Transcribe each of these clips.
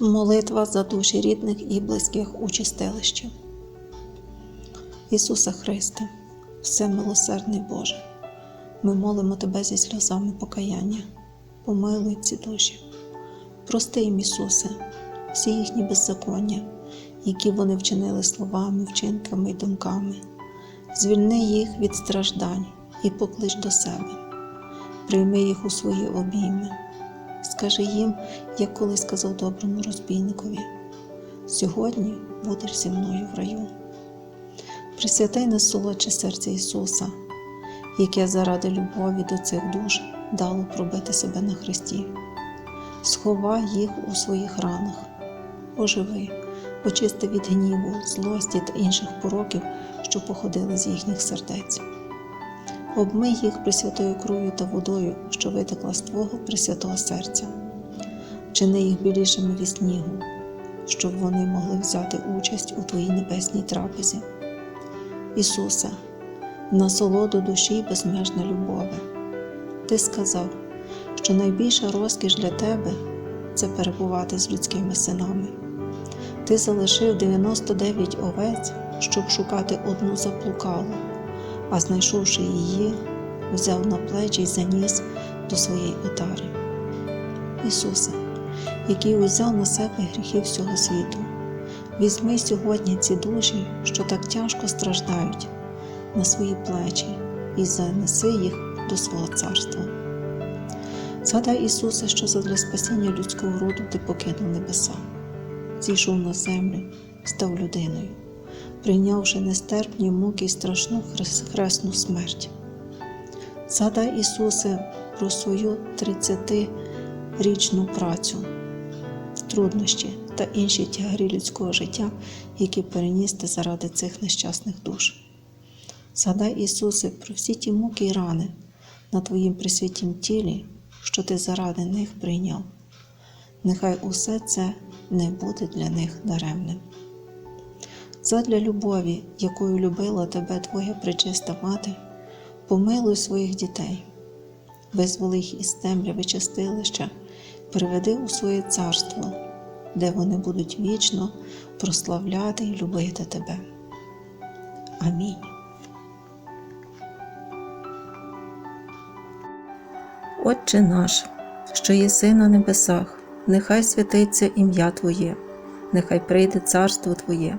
Молитва за душі рідних і близьких у чистилищі. Ісусе Христе, всемилосердний Боже, ми молимо Тебе зі сльозами покаяння, помилуй ці душі. Прости їм, Ісусе, всі їхні беззаконня, які вони вчинили словами, вчинками і думками. Звільни їх від страждань і поклич до себе, прийми їх у свої обійми. Скажи їм, як колись сказав доброму розбійникові: сьогодні будеш зі мною в раю. Присвятай найсолодше серце Ісуса, яке заради любові до цих душ дало пробити себе на Христі. Сховай їх у своїх ранах, оживи, очисти від гніву, злості та інших пороків, що походили з їхніх сердець. Обмий їх пресвятою кров'ю та водою, що витекла з Твого пресвятого серця, чини їх білішими від снігу, щоб вони могли взяти участь у Твоїй небесній трапезі. Ісусе, насолоду душі й безмежна любові. Ти сказав, що найбільша розкіш для Тебе це перебувати з людськими синами. Ти залишив 99 овець, щоб шукати одну заплукалу а знайшовши її, взяв на плечі й заніс до своєї отари. Ісусе, який узяв на себе гріхи всього світу, візьми сьогодні ці душі, що так тяжко страждають, на свої плечі і занеси їх до свого царства. Згадай Ісусе, що задля спасіння людського роду ти покинув небеса, зійшов на землю, став людиною прийнявши нестерпні муки й страшну хресну смерть. Згадай, Ісусе, про свою 30-річну працю, труднощі та інші тягарі людського життя, які переніс ти заради цих нещасних душ. Згадай, Ісусе, про всі ті муки й рани на Твоїм присвятім тілі, що Ти заради них прийняв. Нехай усе це не буде для них даремним задля любові, якою любила тебе Твоя пречиста мати, помилуй своїх дітей, визволи їх із темряви чистилища, приведи у своє царство, де вони будуть вічно прославляти і любити тебе. Амінь. Отче наш, що єси на небесах, нехай святиться ім'я Твоє, нехай прийде царство Твоє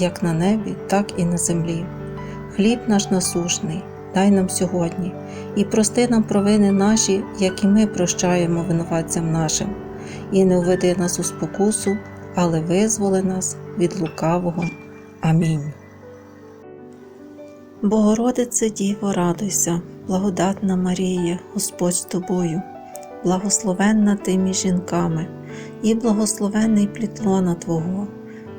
як на небі, так і на землі. Хліб наш насушний, дай нам сьогодні, і прости нам провини наші, як і ми прощаємо винуватцям нашим, і не введи нас у спокусу, але визволи нас від лукавого. Амінь. Богородице Діво, радуйся, благодатна Марія, Господь з тобою, благословенна ти між жінками, і благословенний плітлона Твого